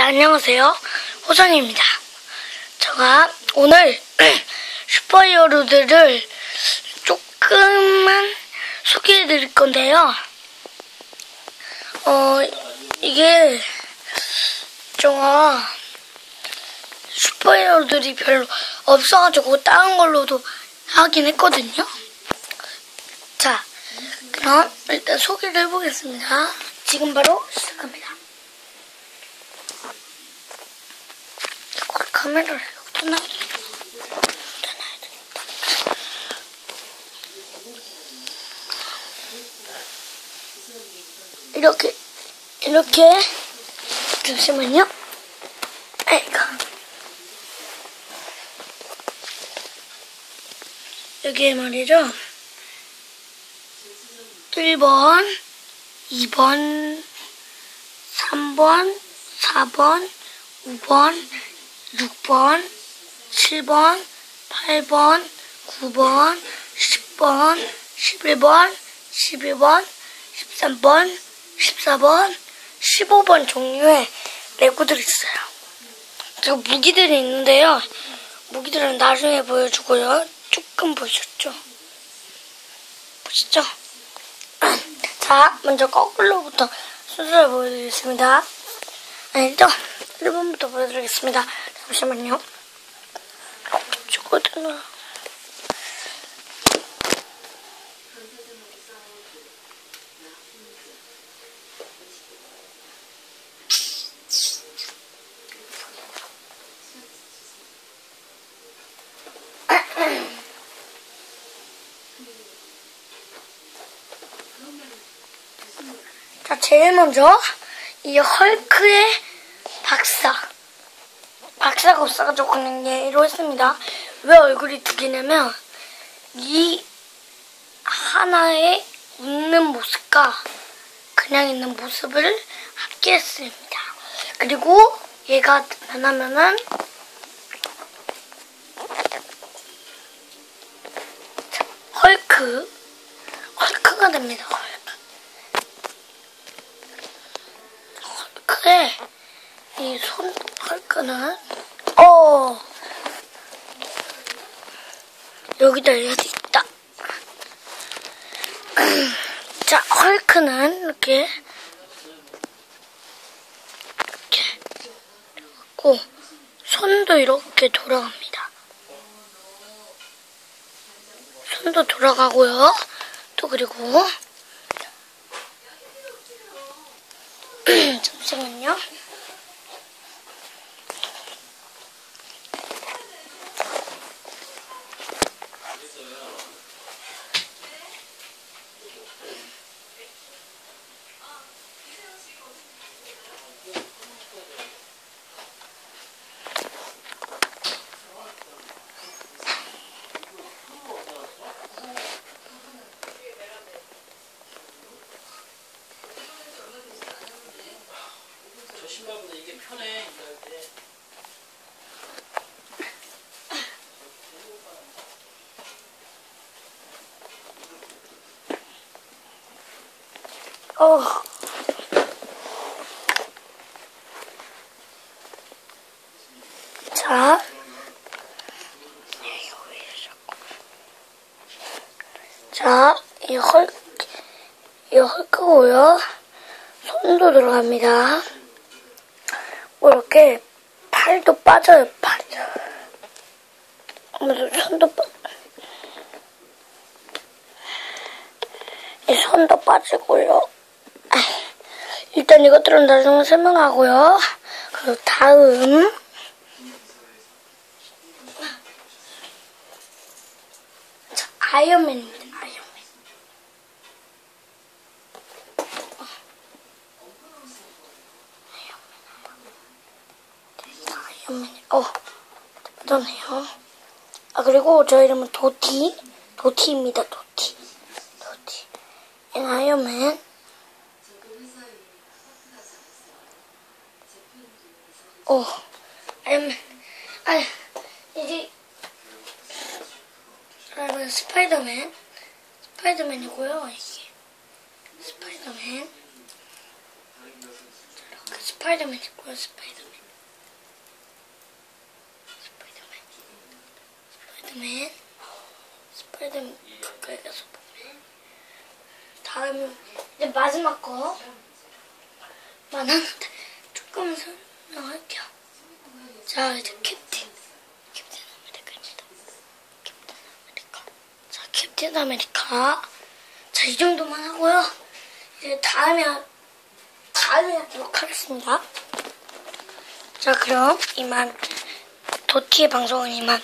자, 안녕하세요. 호선입니다. 제가 오늘 슈퍼히어로들을 조금만 소개해 드릴 건데요. 어, 이게 제가 슈퍼히어로들이 별로 없어가지고 다른 걸로도 하긴 했거든요. 자, 그럼 일단 소개를 해보겠습니다. 지금 바로 시작합니다. 카메라를 여기다 놔야 되니까. 이렇게, 이렇게, 잠시만요. 아이고. 여기에 말이죠. 1번, 2번, 3번, 4번, 5번, 6번, 7번, 8번, 9번, 10번, 11번, 12번, 13번, 14번, 15번 종류의 레고들이 있어요. 그리고 무기들이 있는데요. 무기들은 나중에 보여주고요. 조금 보셨죠? 보시죠? 자, 먼저 거꾸로부터 순서를 보여드리겠습니다. 아니죠? 1번부터 보여드리겠습니다. 잠시만요. 죽거든요. 자, 제일 먼저 이 헐크의 박사. 박사가 없어가지고 그냥 얘로 했습니다. 왜 얼굴이 두 개냐면 이 하나의 웃는 모습과 그냥 있는 모습을 함께 했습니다. 그리고 얘가 자, 헐크 헐크가 됩니다. 헐크. 헐크의 이손 헐크는 어 여기다 여기 있다. 자 헐크는 이렇게 이렇게 고 손도 이렇게 돌아갑니다. 손도 돌아가고요. 또 그리고 잠시만요. 신발보다 이게 편해 일할 때. 어. 자. 자, 이 헐, 이 헐크고요. 손도 들어갑니다. 뭐 이렇게 팔도 빠져요, 팔. 아무래도 손도 빠, 이 손도 빠지고요. 일단 이것들은 나중에 설명하고요. 그리고 다음 자, 아이언맨입니다. 아이언맨. 아이언맨. 어, 맞았네요. 아 그리고 저 이름은 도티, 도티입니다. 도티, 도티. 얘는 아이언맨. 어, 아이언맨. 아, 이제 그러면 스파이더맨, 스파이더맨이고요. 이게 스파이더맨. 이렇게 스파이더맨 있고요. 스파이더맨. 스파이더맨. 스파이더맨 가까이 가서 보면. 다음은 이제 마지막 거. 만화는데 조금 설명할게요. 자, 이제 캡틴. 캡틴 아메리카입니다. 캡틴 아메리카. 자, 캡틴 아메리카. 자, 이 정도만 하고요. 이제 다음에, 다음에 하도록 하겠습니다. 자, 그럼 이만, 도티의 방송은 이만